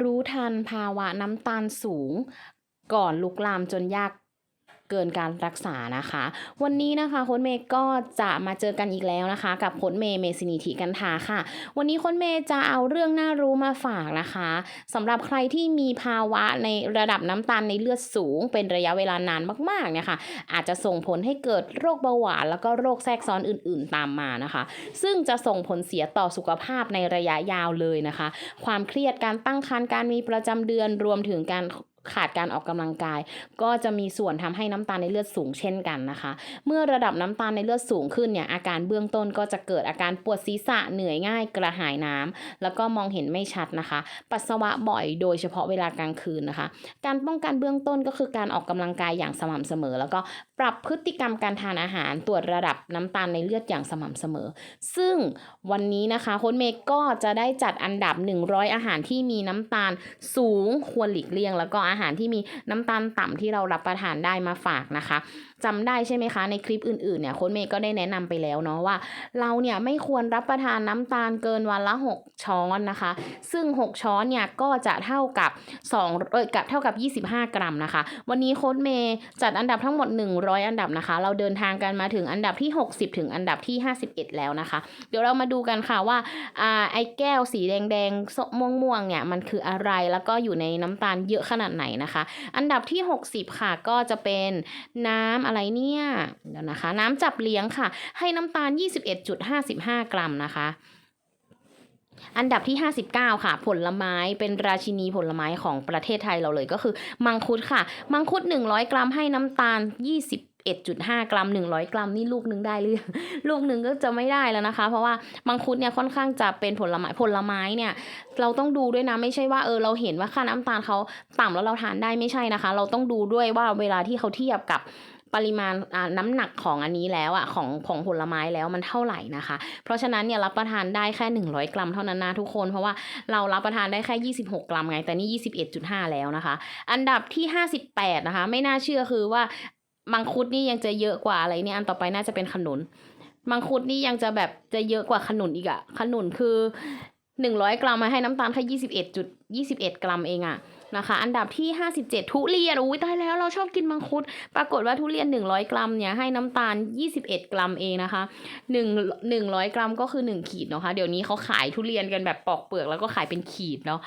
รู้ทันภาวะน้ำตาลสูง ก่อนลุกลามจนยาก เกินการรักษานะคะ วันนี้นะคะโค้ชเมย์ก็จะมาเจอกันอีกแล้วนะคะ กับโค้ชเมย์เมซินิธิกันทาค่ะ วันนี้โค้ชเมย์จะเอาเรื่องน่ารู้มาฝากนะคะสำหรับใครที่มีภาวะในระดับน้ำตาลในเลือดสูง เป็นระยะเวลานานมากๆเนี่ยค่ะอาจจะส่งผลให้เกิดโรคเบาหวาน แล้วก็โรคแทรกซ้อนอื่น ๆตามมานะคะ ซึ่งจะส่งผลเสียต่อสุขภาพในระยะยาวเลยนะคะ ความเครียดการตั้งครรภ์การมีประจำเดือนรวมถึงการ ขาดการออกกำลังกาย ก็จะมีส่วนทำให้น้ำตาลในเลือดสูงเช่นกันนะคะ เมื่อระดับน้ำตาลในเลือดสูงขึ้นเนี่ยอาการเบื้องต้นก็จะเกิดอาการปวดศีรษะเหนื่อยง่ายกระหายน้ำแล้วก็มองเห็นไม่ชัดนะคะ ปัสสาวะบ่อยโดยเฉพาะเวลากลางคืนนะคะ การป้องกันเบื้องต้นก็คือการออกกำลังกายอย่างสม่ำเสมอ แล้วก็ปรับพฤติกรรมการทานอาหารตรวจระดับน้ำตาลในเลือดอย่างสม่ำเสมอ ซึ่งวันนี้นะคะโค้ชเมย์ก็จะได้จัดอันดับ 100 อาหารที่มีน้ำตาลสูงควรหลีกเลี่ยง แล้วก็อาหารที่มีน้ำตาลต่ำที่เรารับประทานได้มาฝากนะคะจำได้ใช่ไหมคะในคลิปอื่นๆเนี่ยโค้ชเมย์ก็ได้แนะนำไปแล้วเนาะว่า เราเนี่ยไม่ควรรับประทานน้ำตาลเกินวันละ 6 ช้อนนะคะ ซึ่ง 6 ช้อนเนี่ยก็จะเท่ากับ2เอ่ยกับเท่ากับ 25 กรัมนะคะ วันนี้โค้ดเมย์จัดอันดับทั้งหมด 100 อันดับนะคะ เราเดินทางกันมาถึงอันดับที่ 60 ถึงอันดับที่ 51 แล้วนะคะ เดี๋ยวเรามาดูกันค่ะว่าอ่าไอ้แก้วสีแดงๆส้มม่วงๆเนี่ยมันคืออะไรแล้วก็อยู่ในน้ำตาลเยอะขนาดไหนนะคะ อันดับที่ 60 ค่ะก็จะเป็นน้ำอะไรเนี่ยเดี๋ยวนะคะ น้ำจับเลี้ยงค่ะ ให้น้ำตาล 21.55 กรัมนะคะ อันดับที่ 59 ค่ะ ผลไม้เป็นราชินีผลไม้ของประเทศไทยเราเลยก็คือ มังคุดค่ะ มังคุด 100 กรัมให้น้ำตาล21.5 กรัม 100 กรัมนี่ลูกหนึงได้หรือลูกหนึ่งก็จะไม่ได้แล้วนะคะ เพราะว่ามังคุดเนี่ยค่อนข้างจะเป็นผลไม้ผลไม้เนี่ย เราต้องดูด้วยนะไม่ใช่ว่าเออเราเห็นว่าค่าน้ำตาลเขาต่ำแล้วเราทานได้ไม่ใช่นะคะ เราต้องดูด้วยว่าเวลาที่เขาเทียบกับ ปริมาณอ่าน้ำหนักของอันนี้แล้วอะของของผลไม้แล้วมันเท่าไหร่นะคะ เพราะฉะนั้นเนี่ยรับประทานได้แค่ 100 กรัมเท่านั้นนะทุกคน เพราะว่าเรารับประทานได้แค่ 26 กรัมไง แต่นี่ 21.5 แล้วนะคะ อันดับที่ 58 นะคะ ไม่น่าเชื่อคือว่ามังคุดนี่ยังจะเยอะกว่าอะไรเนี่ยอันต่อไปน่าจะเป็นขนุนมังคุดนี่ยังจะแบบจะเยอะกว่าขนุนอีกอะขนุนคือ 100 กรัมมาให้น้ำตาลแค่ 21จุด21 กรัมเองอะ นะคะ อันดับที่ 57 ทุเรียนอุ้ยตายแล้วเราชอบกินมังคุด ปรากฏว่าทุเรียน 100 กรัมเนี่ยให้น้ำตาล 21 กรัมเองนะคะ1 100 กรัมก็คือ 1 ขีดเนาะคะเดี๋ยวนี้เขาขายทุเรียนกันแบบปอกเปลือกแล้วก็ขายเป็นขีดเนาะ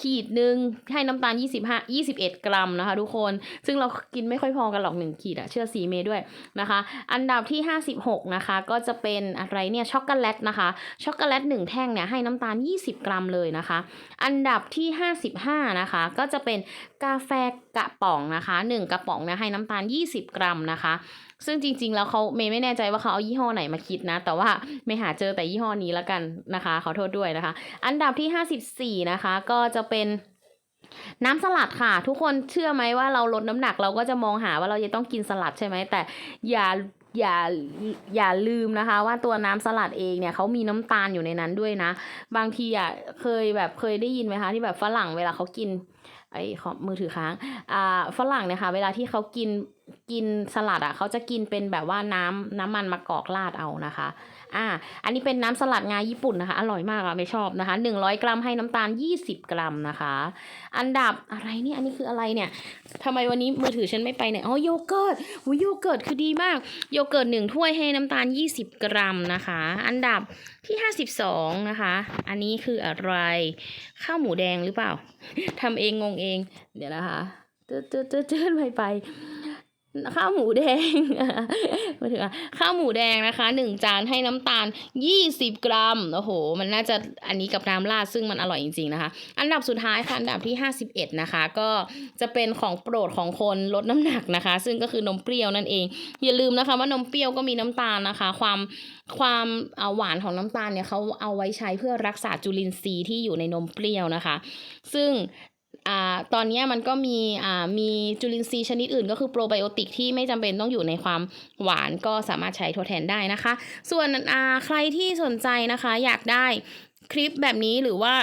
ขีดหนึ่งให้น้ำตาล 25 21 กรัมนะคะทุกคน ซึ่งเรากินไม่ค่อยพอกันหรอก 1 ขีดอะเชื่อสีเมย์ด้วยนะคะ อันดับที่ 56 นะคะ ก็จะเป็นอะไรเนี่ยช็อกโกแลตนะคะ ช็อกโกแลต 1 แท่งเนี่ยให้น้ำตาล 20 กรัมเลยนะคะ อันดับที่ 55 นะคะ ก็จะเป็นกาแฟกระป๋องนะคะ 1 กระป๋องเนี่ยให้น้ำตาล 20 กรัมนะคะ ซึ่งจริง ๆ แล้วเขาเมย์ไม่แน่ใจว่าเขาเอายี่ห้อไหนมาคิดนะ แต่ว่าไม่หาเจอแต่ยี่ห้อนี้แล้วกันนะคะ ขอโทษด้วยนะคะ อันดับที่ 54 นะคะ ก็จะเป็นน้ำสลัดค่ะ ทุกคนเชื่อไหมว่าเราลดน้ำหนักเราก็จะมองหาว่าเราจะต้องกินสลัดใช่ไหมแต่อย่าอย่าอย่าลืมนะคะ ว่าตัวน้ำสลัดเองเนี่ยเขามีน้ำตาลอยู่ในนั้นด้วยนะ บางทีอะเคยแบบเคยได้ยินไหมคะ ที่แบบฝรั่งเวลาเขากินไอ้ขอมือถือค้างอ่าฝรั่งเนี่ยค่ะ เวลาที่เขากิน กินสลัดอะเขาจะกินเป็นแบบว่าน้ำน้ำมันมะกอกราดเอานะคะ อ่า อันนี้เป็นน้ำสลัดงาญี่ปุ่นนะคะ อร่อยมากอะไม่ชอบนะคะ 100 กรัมให้น้ำตาล 20 กรัมนะคะ อันดับอะไรเนี่ย อันนี้คืออะไรเนี่ยทำไมวันนี้มือถือฉันไม่ไปเนี่ย อ๋อโยเกิร์ตโอ้โยเกิร์ตคือดีมาก โยเกิร์ตหนึ่งถ้วยให้น้ำตาล 20 กรัมนะคะ อันดับที่ 52 นะคะ อันนี้คืออะไร ข้าวหมูแดงหรือเปล่าทำเองงงเอง เดี๋ยวนะคะตืดตืดตืดตืดไปไป ข้าวหมูแดงมาถึงข้าวหมูแดงนะคะหนึ่งจานให้น้ำตาล 20 กรัมโอ้โห มันน่าจะอันนี้กับน้ำราดซึ่งมันอร่อยจริงๆนะคะ อันดับสุดท้ายค่ะอันดับที่ 51 นะคะ ก็จะเป็นของโปรดของคนลดน้ำหนักนะคะ ซึ่งก็คือนมเปรี้ยวนั่นเอง อย่าลืมนะคะว่านมเปรี้ยวก็มีน้ำตาลนะคะ ความความอ่าหวานของน้ำตาลเนี่ยเขาเอาไว้ใช้เพื่อรักษาจุลินทรีย์ที่อยู่ในนมเปรี้ยวนะคะ ซึ่ง อ่าตอนนี้มันก็มีอ่ามีจุลินทรีย์ชนิดอื่น ก็คือโปรไบโอติกที่ไม่จำเป็นต้องอยู่ในความหวานก็สามารถใช้ทดแทนได้นะคะ ส่วนอ่าใครที่สนใจนะคะ อยากได้คลิปแบบนี้หรือว่า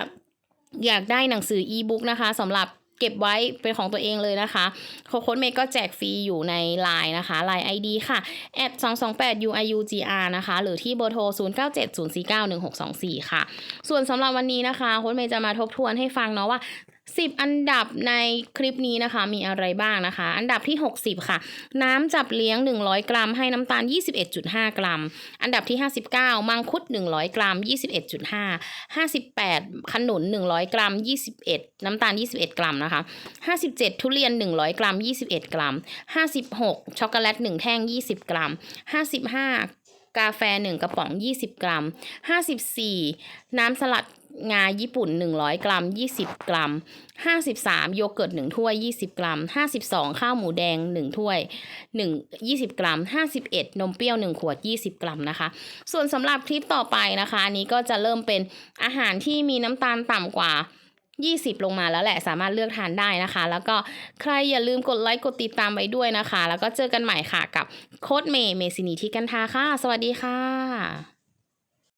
อยากได้หนังสืออีบุ๊กนะคะสำหรับเก็บไว้เป็นของตัวเองเลยนะคะโคโค้ดเมย์ก็แจกฟรีอยู่ใน Line นะคะ Line ID ค่ะ at 228 uiugr นะคะ หรือที่เบอร์โทร 0970491624 ค่ะ ส่วนสำหรับวันนี้นะคะโค้ดเมย์จะมาทบทวนให้ฟังเนาะว่า 10 อันดับในคลิปนี้นะคะ มีอะไรบ้างนะคะ อันดับที่ 60 ค่ะ น้ำจับเลี้ยง 100 กรัม ให้น้ำตาล 21.5 กรัม อันดับที่ 59 มังคุด 100 กรัม 21.5 58 ขนุน 100 กรัม 21 น้ำตาล 21 กรัมนะคะ 57 ทุเรียน 100 กรัม 21 กรัม 56 ช็อกโกแลต 1 แท่ง 20 กรัม 55กาแฟ 1 กระป๋อง 20 กรัม 54 น้ำสลัด งาญี่ปุ่น 100 กรัม 20 กรัม 53 โยเกิร์ต1ถ้วย 20 กรัม 52 ข้าวหมูแดง 1 ถ้วย 1 20 กรัม 51 นมเปรี้ยว 1 ขวด 20 กรัมนะคะ ส่วนสำหรับคลิปต่อไปนะคะอันนี้ก็จะเริ่มเป็นอาหารที่มีน้ำตาลต่ำกว่า20 ลงมาแล้วแหละสามารถเลือกทานได้นะคะ แล้วก็ใครอย่าลืมกดไลค์กดติดตามไว้ด้วยนะคะ แล้วก็เจอกันใหม่ค่ะกับโค้ดเมย์เมซินีที่กันทาค่ะ สวัสดีค่ะ